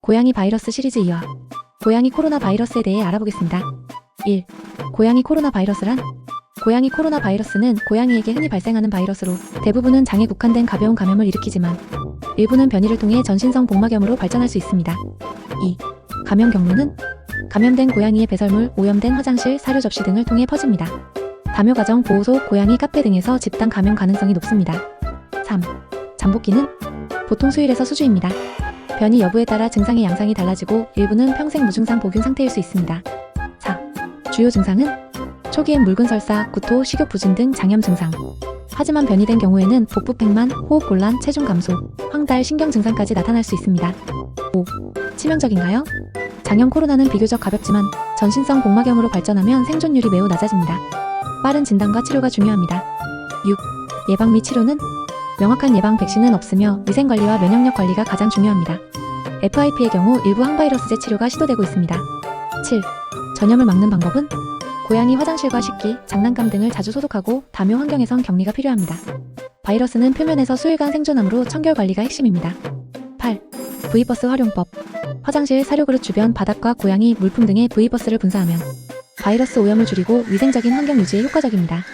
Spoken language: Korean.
고양이 바이러스 시리즈 2화 고양이 코로나 바이러스에 대해 알아보겠습니다. 1. 고양이 코로나 바이러스란 고양이 코로나 바이러스는 고양이에게 흔히 발생하는 바이러스로 대부분은 장에 국한된 가벼운 감염을 일으키지만 일부는 변이를 통해 전신성 복막염으로 발전할 수 있습니다. 2. 감염 경로는 감염된 고양이의 배설물, 오염된 화장실, 사료 접시 등을 통해 퍼집니다. 담요 가정, 보호소, 고양이 카페 등에서 집단 감염 가능성이 높습니다. 3. 잠복기는 보통 수일에서 수주입니다. 변이 여부에 따라 증상의 양상이 달라지고 일부는 평생 무증상 보균 상태일 수 있습니다. 4. 주요 증상은 초기엔 묽은 설사, 구토, 식욕 부진 등 장염 증상. 하지만 변이된 경우에는 복부 팽만, 호흡 곤란, 체중 감소, 황달, 신경 증상까지 나타날 수 있습니다. 5. 치명적인가요? 장염 코로나는 비교적 가볍지만 전신성 복막염으로 발전하면 생존율이 매우 낮아집니다. 빠른 진단과 치료가 중요합니다. 6. 예방 및 치료는 명확한 예방 백신은 없으며 위생 관리와 면역력 관리가 가장 중요합니다. FIP의 경우 일부 항바이러스제 치료가 시도되고 있습니다. 7. 전염을 막는 방법은 고양이 화장실과 식기, 장난감 등을 자주 소독하고 담요 환경에선 격리가 필요합니다. 바이러스는 표면에서 수일간 생존하므로 청결 관리가 핵심입니다. 8. V버스 활용법 화장실, 사료그릇 주변 바닥과 고양이, 물품 등의 V버스를 분사하면 바이러스 오염을 줄이고 위생적인 환경 유지에 효과적입니다.